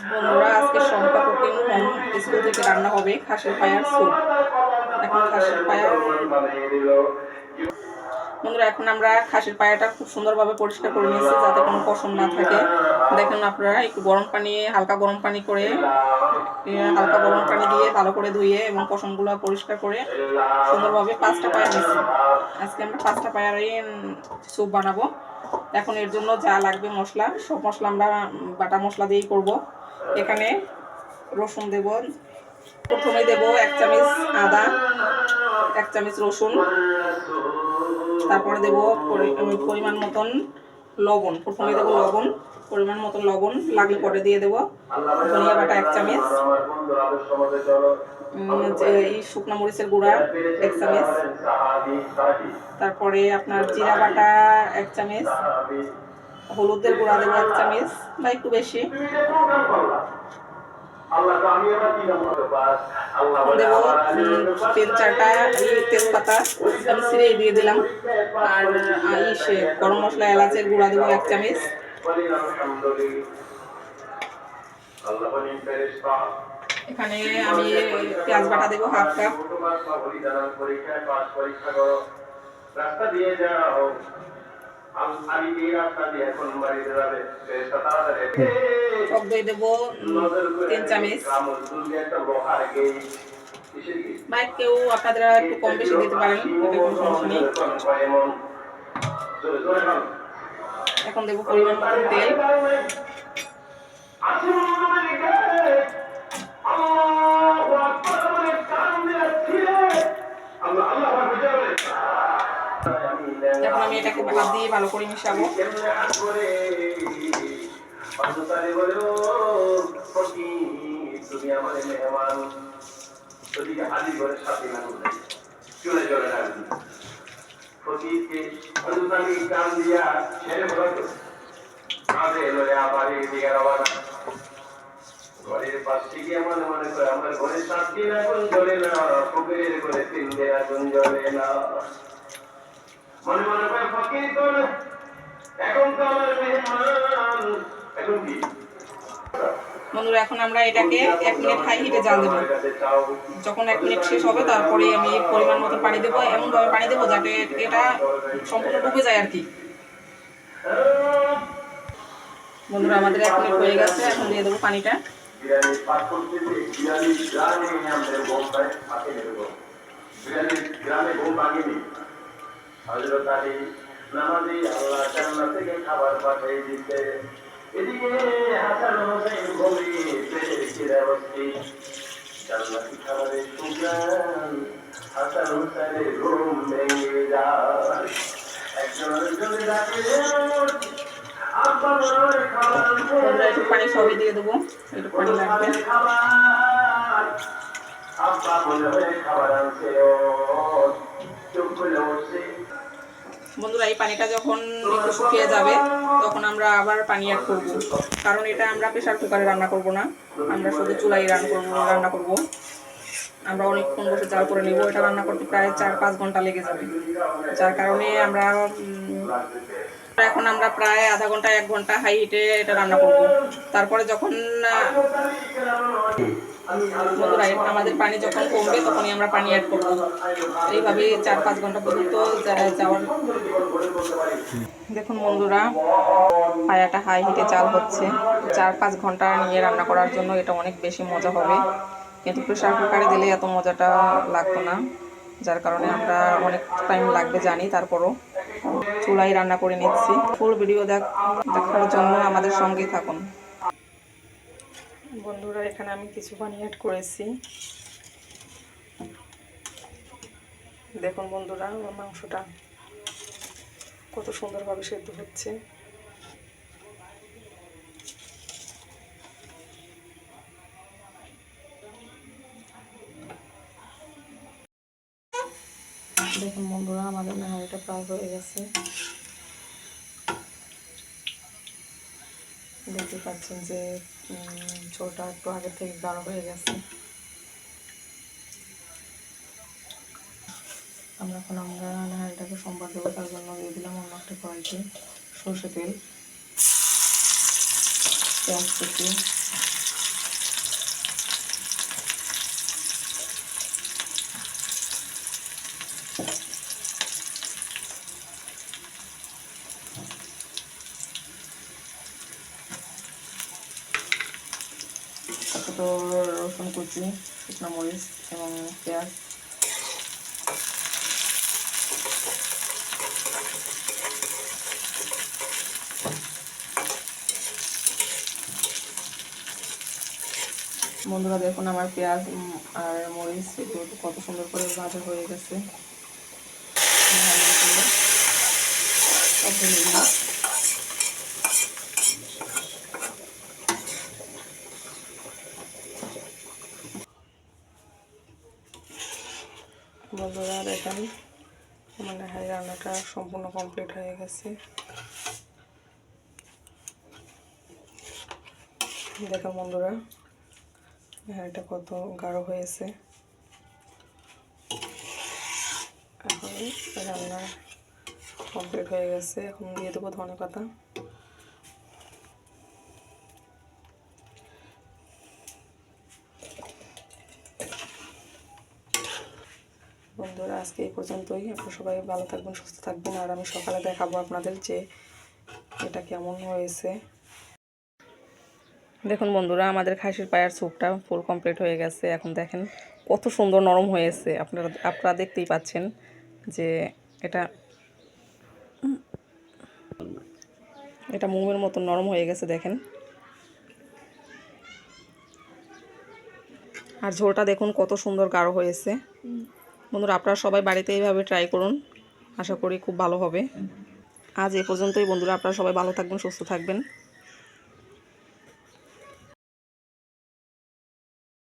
বন্ধুরা আজকে Shampa cooking home school থেকে রান্না হবে খাসির পায়ার স্যুপ এখন খাসির পায়া বন্ধুরা এখন আমরা খাসির পায়াটা খুব সুন্দরভাবে পরিষ্কার করে নিয়েছি যাতে কোনো পশম না থাকে। দেখেন আপনারা একটু গরম পানি হালকা গরম পানি করে হালকা গরম পানি দিয়ে ভালো করে ধুয়ে এবং পশমগুলো পরিষ্কার করে সুন্দরভাবে পাঁচটা পায়া নিয়েছি। আজকে আমরা পাঁচটা পায়ারই স্যুপ বানাবো। এখন এর জন্য যা লাগবে মশলা, সব মশলা আমরা বাটা মশলা দিয়েই করব। এখানে রসুন দেব, প্রথমে দেব এক চামচ আদা, এক চামচ রসুন, তারপরে দেব পরি- পরিমাণ মতন লবণ। প্রথমে দেবো লবণ, পরিমাণ মতো লবণ, লাগলে পরে দিয়ে দেবো। ধনিয়া বাটা এক চামচ। এই শুকনো মরিচের গুঁড়া এক চামচ। তারপরে আপনার জিরা বাটা এক চামচ। হলুদের গুঁড়া দেবো এক চামচ, বা একটু বেশি। তিন চারটা তেজপাতা আমি ছিঁড়ে দিয়ে দিলাম। আর আহ, ই সে গরম মশলা এলাচের গুঁড়া দেবো এক চামচ। এখানে আমি পেঁয়াজ বাটা দেবো হাফ কাপ। রাস্তা দিয়ে যাও আম- আমি এই রাস্তা দিয়ে এখন বাড়িতে যাবে দই দেবো তিন চামচ। কেউ আপনারা একটু কম বেশি দিতে পারেন এটা কোনো সমস্যা নেই। জোরে জোরে বল। এখন দেবো পরিমাণ তেল। বলো কাঁধে লয়ে আবার এদিকে রওনা ঘরের পাশ থেকে মনে মনে করে আমার ঘরে শান্তি আগুন জ্বলে না ফকিরের ঘরে তিন আগুন জ্বলে না মনে মনে করে ফকির তোর এখন তো আমার মেহমান। এখন কি? বন্ধুরা এখন আমরা এটাকে এক মিনিট হাই হিটে জাল দেবো। যখন এক মিনিট শেষ হবে তারপরে আমি পরিমাণ মতো পানি দেবো এমনভাবে পানি দেবো যাতে এটা সম্পূর্ণ ডুবে যায় আর কি। বন্ধুরা আমাদের এক মিনিট হয়ে গেছে এখন দিয়ে দেবো পানিটা। গ্রামে ভাঙেনি হজরত আলী নামাজি আল্লাহ জান্নাত থেকে খাবার পাঠিয়ে দিতে। এদিকে হাসান হোসেন ঘিরে বসছি জান্নাতি খাবারের সুগ্রাম হাসান হোসেনের ঘুম ভেঙে যায়। একজন আরেকজনের ডাকে আব্বা বড় খাবার একটু পানি সবই দিয়ে দেবো একটু পানি লাগবে। আব্বা মনে হয় খাবার আনছে চুপ করে বসে। বন্ধুরা, এই পানিটা যখন একটু শুকিয়ে যাবে, তখন আমরা আবার পানি অ্যাড করব। কারণ এটা আমরা প্রেশার কুকারে রান্না করব না। আমরা শুধু চুলাই রান্না করব রান্না করব। আমরা অনেকক্ষণ বসে জাল করে নেব। এটা রান্না করতে প্রায় চার পাঁচ ঘণ্টা লেগে যাবে। যার কারণে আমরা এখন আমরা প্রায় আধা ঘণ্টা, এক ঘণ্টা হাই হিটে এটা রান্না করব। তারপরে যখন বন্ধুরা, আমাদের পানি যখন কমবে তখনই আমরা পানি অ্যাড করব। এইভাবে চার পাঁচ ঘণ্টা পর্যন্ত যাওয়ার দেখুন বন্ধুরা, পায়াটা হাই হিটে চাল হচ্ছে। চার পাঁচ ঘণ্টা নিয়ে রান্না করার জন্য এটা অনেক বেশি মজা হবে। কিন্তু প্রেশার কুকারে দিলে এত মজাটা লাগতো না। যার কারণে আমরা অনেক টাইম লাগবে জানি তারপরও। চুলাই রান্না করে নিচ্ছি। ফুল ভিডিও দেখ- দেখার জন্য আমাদের সঙ্গে থাকুন। বন্ধুরা, এখানে আমি কিছু পানি অ্যাড করেছি। দেখুন বন্ধুরা, আমার মাংসটা কত সুন্দরভাবে সেদ্ধ হচ্ছে দেখুন বন্ধুরা আমাদের নাহারিটা প্রায় হয়ে গেছে। দেখতে পাচ্ছেন যে ঝোলটা একটু আগের থেকে গাঢ় হয়ে গেছে। আমরা এখন আমরা নাহারিটাকে সোমবার দেবো, তার জন্য দিয়ে দিলাম অন্য একটা কড়াইতে সর্ষে তেল, পেঁয়াজ কুচি ছোটো রসুন কুচি, শুকনো মরিচ এবং পেঁয়াজ। বন্ধুরা, দেখুন আমার পেঁয়াজ আর মরিচ এগুলো কত সুন্দর করে ভাজা হয়ে গেছে। সব বন্ধুরা দেখেন আমার নেহারি রান্নাটা সম্পূর্ণ কমপ্লিট হয়ে গেছে। দেখো বন্ধুরা নেহারিটা কত গাঢ় হয়েছে। এখন রান্না কমপ্লিট হয়ে গেছে। এখন দিয়ে দেবো ধনে পাতা বন্ধুরা, আজকে এই পর্যন্তই। আপনারা সবাই ভালো থাকবেন, সুস্থ থাকবেন, আর আমি সকালে দেখাবো আপনাদের যে এটা কেমন হয়েছে। দেখুন বন্ধুরা, আমাদের খাসির পায়ের স্যুপটা ফুল কমপ্লিট হয়ে গেছে। এখন দেখেন কত সুন্দর নরম হয়েছে। আপনারা আপনারা দেখতেই পাচ্ছেন যে এটা এটা মোমের মতো নরম হয়ে গেছে, দেখেন। আর ঝোলটা দেখুন কত সুন্দর গাঢ় হয়েছে। বন্ধুরা, আপনারা সবাই বাড়িতে এইভাবে ট্রাই করুন। আশা করি খুব ভালো হবে। আজ এ পর্যন্তই বন্ধুরা, আপনারা সবাই ভালো থাকবেন, সুস্থ থাকবেন।